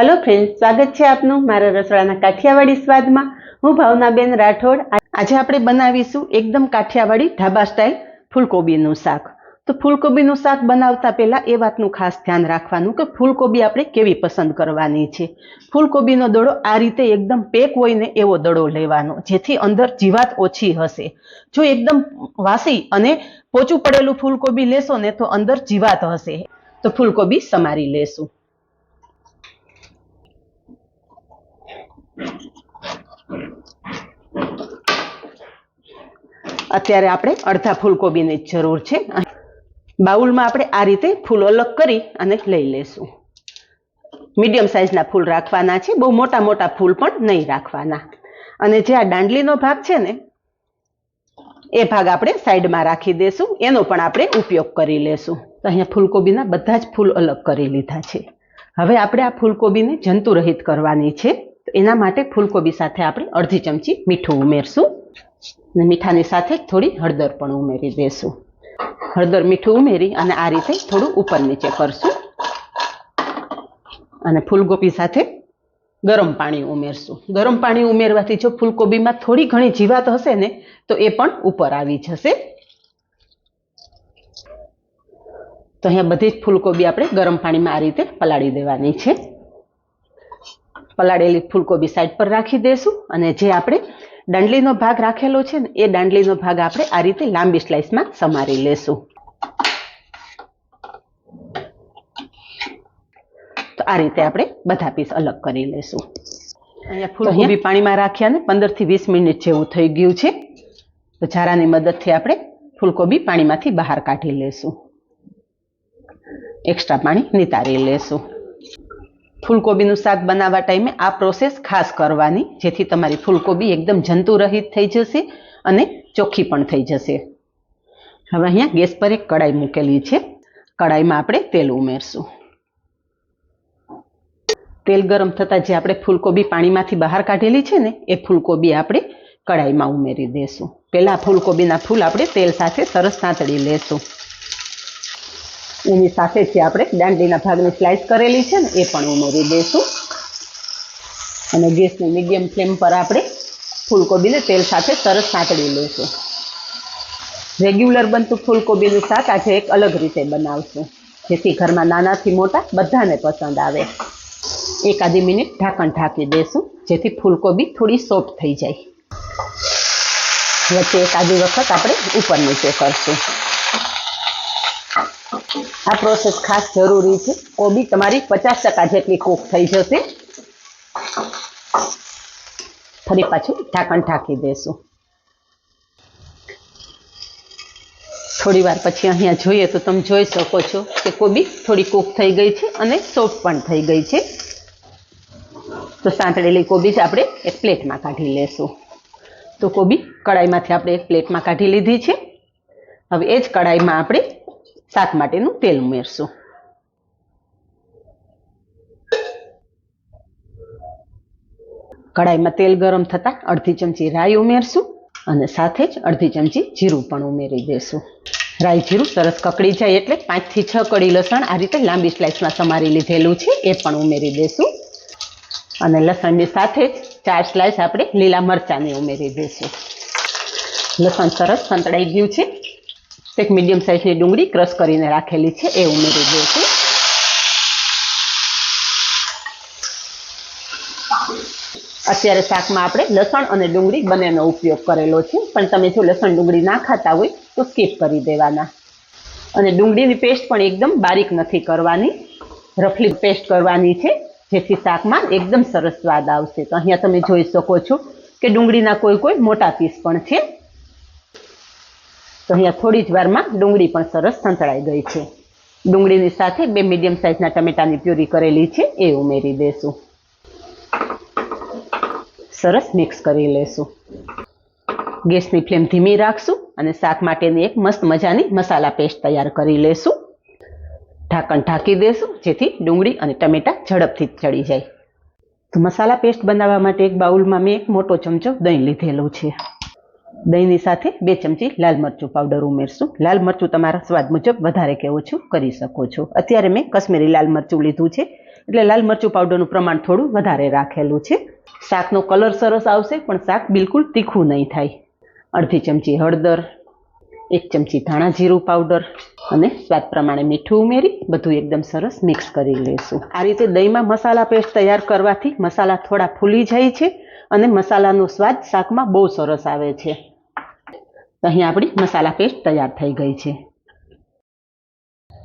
Hello friend સ્વાગત છે આપનું મારા રસોડાના કાઠિયાવાડી સ્વાદમાં. હું ભાવનાબેન રાઠોડ. આજે આપણે બનાવીશું એકદમ કાઠિયાવાડી ઢાબા સ્ટાઇલ ફૂલકોબીનું શાક. તો ફૂલકોબીનું શાક બનાવતા પહેલાં એ વાતનું ખાસ ધ્યાન રાખવાનું કે ફૂલકોબી આપણે કેવી પસંદ કરવાની છે. ફૂલકોબીનો દડો આ રીતે એકદમ પેક હોય ને એવો દડો લેવાનો, જેથી અંદર જીવાત ઓછી હશે. જો એકદમ વાસી અને પોચું પડેલું ફૂલકોબી લેશો ને તો અંદર જીવાત હશે. તો ફૂલકોબી સમારી લેશું. અત્યારે આપણે અડધા ફૂલકોબીની જ જરૂર છે. બાઉલમાં આપણે આ રીતે ફૂલ અલગ કરી અને લઈ લેશું. મીડિયમ સાઇઝના ફૂલ રાખવાના છે. બહુ મોટા મોટા ફૂલ પણ નહીં રાખવાના. અને જે આ દાંડલીનો ભાગ છે ને, એ ભાગ આપણે સાઈડમાં રાખી દેશું. એનો પણ આપણે ઉપયોગ કરી લેશું. તો અહીંયા ફૂલકોબીના બધા જ ફૂલ અલગ કરી લીધા છે. હવે આપણે આ ફૂલકોબીને જંતુરહિત કરવાની છે. તો એના માટે ફૂલકોબી સાથે આપણે અડધી ચમચી મીઠું ઉમેરશું. અને મીઠાની સાથે થોડી હળદર પણ ઉમેરી દેશું. હળદર મીઠું ઉમેરી અને આ રીતે થોડું ઉપર નીચે કરશું અને ફૂલગોબી સાથે ગરમ પાણી ઉમેરશું. ગરમ પાણી ઉમેરવાથી જો ફૂલકોબીમાં થોડી ઘણી જીવાત હશે ને, તો એ પણ ઉપર આવી જશે. તો અહીંયા બધી જ ફૂલકોબી આપણે ગરમ પાણીમાં આ રીતે પલાળી દેવાની છે. પલાળેલી ફૂલકોબી સાઈડ પર રાખી દઈશું અને જે આપણે દાંડલીનો ભાગ રાખેલો છે ને એ દાંડલીનો ભાગ આપણે આ રીતે લાંબી સ્લાઇસમાં સમારી લેશું. તો આ રીતે આપણે બધા પીસ અલગ કરી લેશું. અહીંયા ફૂલગોબી પાણીમાં રાખ્યા ને પંદરથી વીસ મિનિટ જેવું થઈ ગયું છે. તો ઝારાની મદદથી આપણે ફૂલકોબી પાણીમાંથી બહાર કાઢી લેશું. એક્સ્ટ્રા પાણી નિતારી લેશું. ફૂલકોબીનું શાક બનાવવા ટાઈમે આ પ્રોસેસ ખાસ કરવાની, જેથી તમારી ફૂલકોબી એકદમ જંતુરહિત થઈ જશે અને ચોખ્ખી પણ થઈ જશે. હવે અહીંયા ગેસ પર એક કડાઈ મૂકેલી છે. કડાઈમાં આપણે તેલ ઉમેરશું. તેલ ગરમ થતાં જે આપણે ફૂલકોબી પાણીમાંથી બહાર કાઢેલી છે ને, એ ફૂલકોબી આપણે કડાઈમાં ઉમેરી દેશું. પહેલાં ફૂલકોબીના ફૂલ આપણે તેલ સાથે સરસ સાંતળી લેશું. એની સાથે જે આપણે દાંડીના ભાગની સ્લાઇસ કરેલી છે ને, એ પણ ઉમેરી દઈશું. અને ગેસની મીડિયમ ફ્લેમ પર આપણે ફૂલકોબીને તેલ સાથે સરસ સાંકળી લઈશું. રેગ્યુલર બનતું ફૂલકોબીનું શાક આજે એક અલગ રીતે બનાવશું. જેથી ઘરમાં નાનાથી મોટા બધાને પસંદ આવે. એકાદી મિનિટ ઢાંકણ ઢાંકી દેશું જેથી ફૂલકોબી થોડી સોફ્ટ થઈ જાય. વચ્ચે એકાદી વખત આપણે ઉપર નીચે કરશું. આ પ્રોસેસ ખાસ જરૂરી છે. કોબી તમારી પચાસ ટકા જેટલી કૂક થઈ જશે. ફરી પાછું ઢાંકણ ઢાંકી દેશું. થોડી વાર પછી અહીંયા જોઈએ તો તમે જોઈ શકો છો કે કોબી થોડી કૂક થઈ ગઈ છે અને સોફ્ટ પણ થઈ ગઈ છે. તો સાંતળેલી કોબી જ આપણે એક પ્લેટમાં કાઢી લેશું. તો કોબી કડાઈમાંથી આપણે એક પ્લેટમાં કાઢી લીધી છે. હવે એ જ કડાઈમાં આપણે શાક માટેનું તેલ ઉમેરશું. કડાઈમાં તેલ ગરમ થતાં અડધી ચમચી રાઈ ઉમેરશું અને સાથે જ અડધી ચમચી જીરું પણ ઉમેરી દેશું. રાઈ જીરું સરસ કકડી જાય એટલે પાંચથી છ કડી લસણ આ રીતે લાંબી સ્લાઇસમાં સમારી લીધેલું છે, એ પણ ઉમેરી દેશું. અને લસણની સાથે જ ચાર સ્લાઇસ આપણે લીલા મરચાંની ઉમેરી દઈશું લસણ સરસ સંતળાઈ ગયું છે. એક મીડિયમ સાઇઝની ડુંગળી ક્રશ કરીને રાખેલી છે, એ ઉમેરી દઈશું અત્યારે શાકમાં આપણે લસણ અને ડુંગળી બંનેનો ઉપયોગ કરેલો છે, પણ તમે જો લસણ ડુંગળી ના ખાતા હોય, તો સ્કીપ કરી દેવાના. અને ડુંગળીની પેસ્ટ પણ એકદમ બારીક નથી કરવાની રફલી પેસ્ટ કરવાની છે, જેથી શાકમાં એકદમ સરસ સ્વાદ આવશે. તો અહીંયા તમે જોઈ શકો છો કે ડુંગળીના કોઈ કોઈ મોટા પીસ પણ છે. તો અહીંયા થોડી જ વારમાં ડુંગળી પણ સરસ સંતળાઈ ગઈ છે. ડુંગળીની સાથે બે મીડિયમ સાઇઝના ટમેટાની પ્યુરી કરેલી છે, એ ઉમેરી દેશું. સરસ મિક્સ કરી લેશું. ગેસની ફ્લેમ ધીમી રાખશું અને શાક માટેની એક મસ્ત મજાની મસાલા પેસ્ટ તૈયાર કરી લેશું. ઢાંકણ ઢાંકી દેશું, જેથી ડુંગળી અને ટમેટા ઝડપથી ચડી જાય. તો મસાલા પેસ્ટ બનાવવા માટે એક બાઉલમાં મેં એક મોટો ચમચો દહીં લીધેલો છે. દહીંની સાથે બે ચમચી લાલ મરચું પાવડર ઉમેરશું. લાલ મરચું તમારા સ્વાદ મુજબ વધારે કે ઓછું કરી શકો છો. અત્યારે મેં કશ્મીરી લાલ મરચું લીધું છે. એટલે લાલ મરચું પાવડરનું પ્રમાણ થોડું વધારે રાખેલું છે. શાકનો કલર સરસ આવશે, પણ શાક બિલકુલ તીખું નહીં થાય. અડધી ચમચી હળદર એક ચમચી ધાણા જીરું પાવડર અને સ્વાદ પ્રમાણે મીઠું ઉમેરી બધું એકદમ સરસ મિક્સ કરી લઈશું આ રીતે દહીંમાં મસાલા પેસ્ટ તૈયાર કરવાથી મસાલા થોડા ફૂલી જાય છે અને મસાલાનો સ્વાદ શાકમાં બહુ સરસ આવે છે. અહીં આપણી મસાલા પેસ્ટ તૈયાર થઈ ગઈ છે.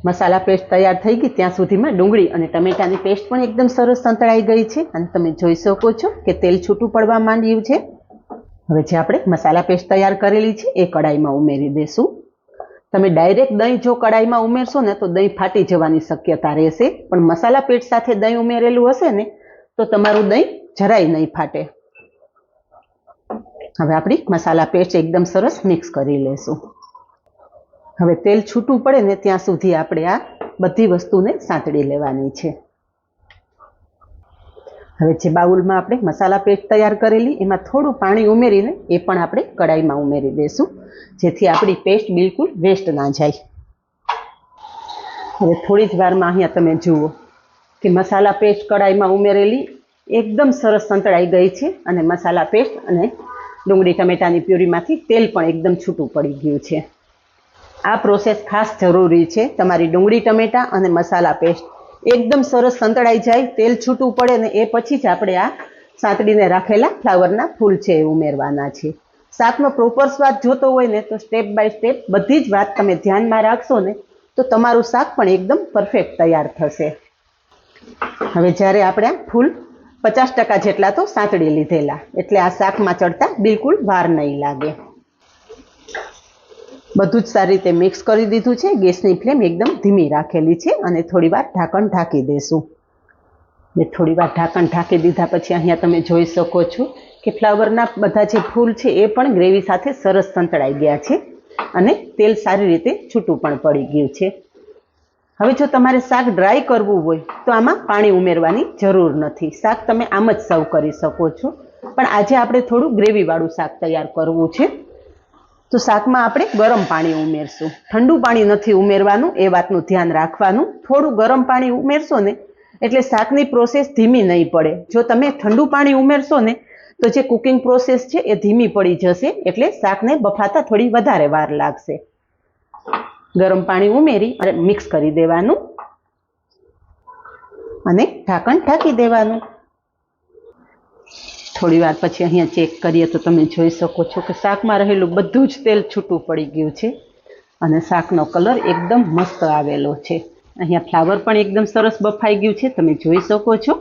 મસાલા પેસ્ટ તૈયાર થઈ ગઈ ત્યાં સુધીમાં ડુંગળી અને ટમેટાની પેસ્ટ પણ એકદમ સરસ સંતળાઈ ગઈ છે. અને તમે જોઈ શકો છો કે તેલ છૂટું પડવા માંડ્યું છે. હવે જે આપણે મસાલા પેસ્ટ તૈયાર કરેલી છે, એ કડાઈમાં ઉમેરી દેશું. તમે ડાયરેક્ટ દહીં જો કડાઈમાં ઉમેરશો ને, તો દહીં ફાટી જવાની શક્યતા રહેશે. પણ મસાલા પેસ્ટ સાથે દહીં ઉમેરેલું હશે ને, તો તમારું દહીં જરાય નહીં ફાટે. હવે આપણી મસાલા પેસ્ટ એકદમ સરસ મિક્સ કરી લેશું. હવે તેલ છૂટું પડે ને, ત્યાં સુધી આપણે આ બધી વસ્તુને સાંતળી લેવાની છે. હવે જે બાઉલમાં આપણે મસાલા પેસ્ટ તૈયાર કરેલી, એમાં થોડું પાણી ઉમેરીને એ પણ આપણે કડાઈમાં ઉમેરી દઈશું જેથી આપણી પેસ્ટ બિલકુલ વેસ્ટ ના જાય. હવે થોડી જ વારમાં અહીંયા તમે જુઓ કે મસાલા પેસ્ટ કડાઈમાં ઉમેરેલી એકદમ સરસ સંતળાઈ ગઈ છે અને મસાલા પેસ્ટ અને ડુંગળી ટમેટાની પ્યુરીમાંથી તેલ પણ એકદમ છૂટું પડી ગયું છે. આ પ્રોસેસ ખાસ જરૂરી છે તમારી ડુંગળી ટમેટા અને મસાલા પેસ્ટ એકદમ સરસ સંતળાઈ જાય, તેલ છૂટું પડે ને એ પછી જ આપણે આ સાંતળીને રાખેલા ફ્લાવરના ફૂલ છે એ ઉમેરવાના છે. શાકનો પ્રોપર સ્વાદ જોતો હોય ને તો સ્ટેપ બાય સ્ટેપ બધી જ વાત તમે ધ્યાનમાં રાખશો ને તો તમારું શાક પણ એકદમ પરફેક્ટ તૈયાર થશે. હવે જ્યારે આપણે ફૂલ પચાસ ટકા જેટલા તો સાંતળી લીધેલા, એટલે આ શાકમાં ચડતા બિલકુલ વાર નહીં લાગે. બધું જ સારી રીતે મિક્સ કરી દીધું છે. ગેસની ફ્લેમ એકદમ ધીમી રાખેલી છે અને થોડીવાર ઢાંકણ ઢાંકી દેશું. મેં થોડીવાર ઢાંકણ ઢાંકી દીધા પછી અહીંયા તમે જોઈ શકો છો કે ફ્લાવરના બધા જે ફૂલ છે એ પણ ગ્રેવી સાથે સરસ સંતળાઈ ગયા છે અને તેલ સારી રીતે છૂટું પણ પડી ગયું છે. હવે જો તમારે શાક ડ્રાય કરવું હોય તો આમાં પાણી ઉમેરવાની જરૂર નથી. શાક તમે આમ જ સર્વ કરી શકો છો. પણ આજે આપણે થોડું ગ્રેવીવાળું શાક તૈયાર કરવું છે. તો શાકમાં આપણે ગરમ પાણી ઉમેરશું. ઠંડુ પાણી નથી ઉમેરવાનું, એ વાતનું ધ્યાન રાખવાનું. થોડું ગરમ પાણી ઉમેરશો ને, એટલે શાકની પ્રોસેસ ધીમી નહીં પડે. જો તમે ઠંડુ પાણી ઉમેરશો ને, તો જે કુકિંગ પ્રોસેસ છે એ ધીમી પડી જશે, એટલે શાકને બફાતા થોડી વધારે વાર લાગશે. ગરમ પાણી ઉમેરી અને મિક્સ કરી દેવાનું. અને ઢાંકણ ઢાંકી દેવાનું. થોડી વાર પછી અહીંયા ચેક કરીએ તો તમે જોઈ શકો છો કે શાકમાં રહેલું બધું જ તેલ છૂટું પડી ગયું છે અને શાકનો કલર એકદમ મસ્ત આવેલો છે. અહીંયા ફ્લાવર પણ એકદમ સરસ બફાઈ ગયું છે, તમે જોઈ શકો છો.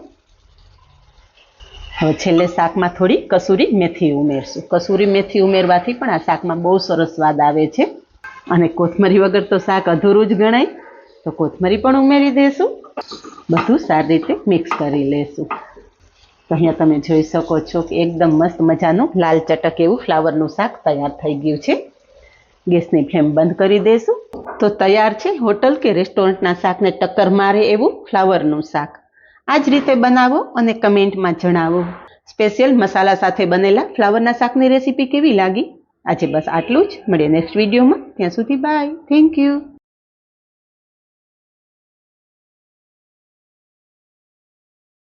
હવે છેલ્લે શાકમાં થોડી કસૂરી મેથી ઉમેરશું. કસૂરી મેથી ઉમેરવાથી પણ આ શાકમાં બહુ સરસ સ્વાદ આવે છે. અને કોથમરી વગર તો શાક અધૂરું જ ગણાય. તો કોથમરી પણ ઉમેરી દઈશું બધું સારી રીતે મિક્સ કરી લેશું. તો અહીંયા તમે જોઈ શકો છો કે એકદમ મસ્ત મજાનું લાલ ચટક એવું ફ્લાવરનું શાક તૈયાર થઈ ગયું છે. ગેસની ફ્લેમ બંધ કરી દઈશું. તો તૈયાર છે હોટલ કે રેસ્ટોરન્ટના શાકને ટક્કર મારે એવું ફ્લાવરનું શાક. આ જ રીતે બનાવો અને કમેન્ટમાં જણાવો. સ્પેશિયલ મસાલા સાથે બનેલા ફ્લાવરના શાકની રેસીપી કેવી લાગી? આજે બસ આટલું જ. મળીએ નેક્સ્ટ વિડીયોમાં. ત્યાં સુધી બાય. Thank you.